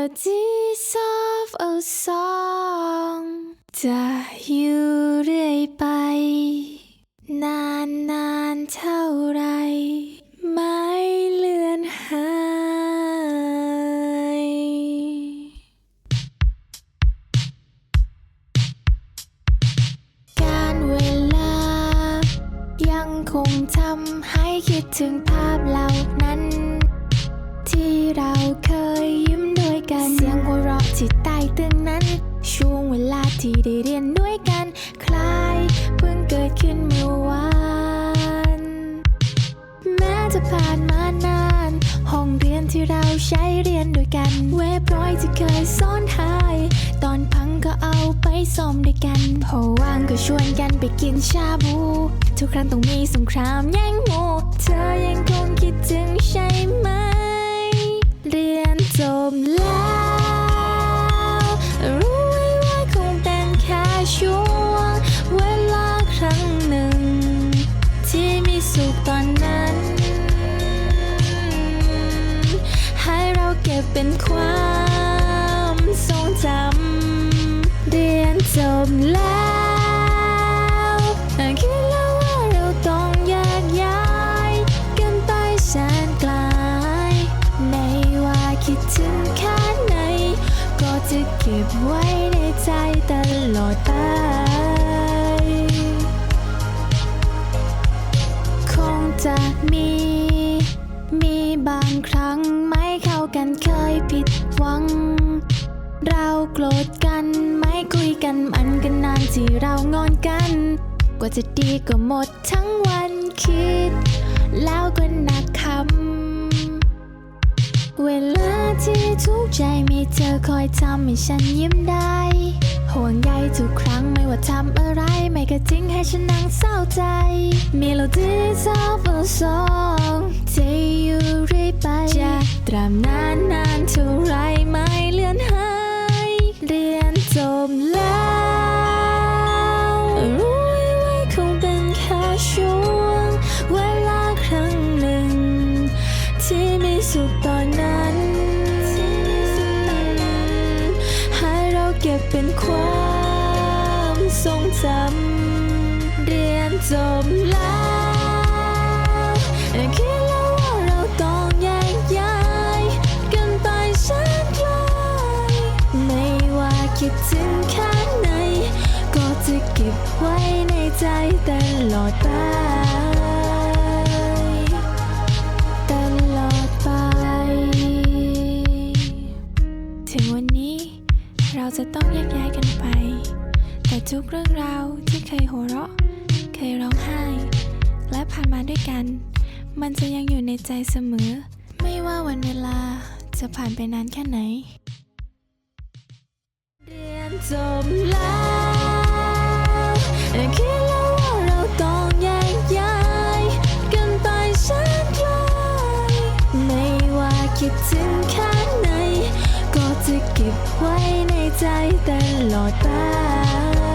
Melodies of a song จะอยู่เรื่อยไป นานนานเท่าไร ไม่เลือนหายการเวลา ยังคงทำให้คิดถึงภาพเหล่านั้น ด้วยกันคลายเพิ่งเกิดขึ้นเมื่อวานแม้จะผ่านมานาน ห้องเรียนที่เราใช้เรียนด้วยกัน เว็บร้อยที่เคยซ่อนหาย ตอนพังก็เอาไปซ่อมด้วยกัน พอว่างก็ชวนกันไปกินชาบู ทุกครั้งต้องมีสงครามแย่งหมูเธอยังคงคิดถึงใช่ไหม เรียนจบแล้ว สุขตอนนั้น ให้เราเก็บเป็นความทรงจำเรียนจบแล้วคิดแล้วว่าเราต้องแยกย้ายกันไปแสนไกลไม่ว่าคิดถึงแค่ไหน ก็จะเก็บไว้ในใจตลอดไป กันเคยผิดหวัง เราโกรธกันไม่คุยกันมันกันนานที่เรางอนกัน กว่าจะดีก็หมดทั้งวันคิด แล้วก็หนักคำเวลาที่ทุกใจมีเธอคอยทำให้ฉันยิ้มได้ห่วงใยทุกครั้งไม่ว่าทำอะไร ไม่ก็ทิ้งให้ฉันนั่งเศร้าใจ Melodies of a song ที่อยู่เรื่อยไปจะตราบนานนาน เป็นความทรงจำเรียนจบแล้วคิดแล้วว่าเราต้องแยกย้ายกันไปแสนไกลไม่ว่าคิดถึงแค่ไหน ก็จะเก็บไว้ในใจตลอดไป จะต้องแยกย้ายกันไป แต่ทุกเรื่องราวที่เคยหัวเราะ เคยร้องไห้ และผ่านมาด้วยกัน มันจะยังอยู่ในใจเสมอ ไม่ว่าวันเวลาจะผ่านไปนานแค่ไหน เรียนจบแล้วคิดแล้วว่าเราต้องแยกย้ายกันไปแสนไกลไม่ว่าคิดถึงแค่ จะเก็บไว้ในใจตลอดไป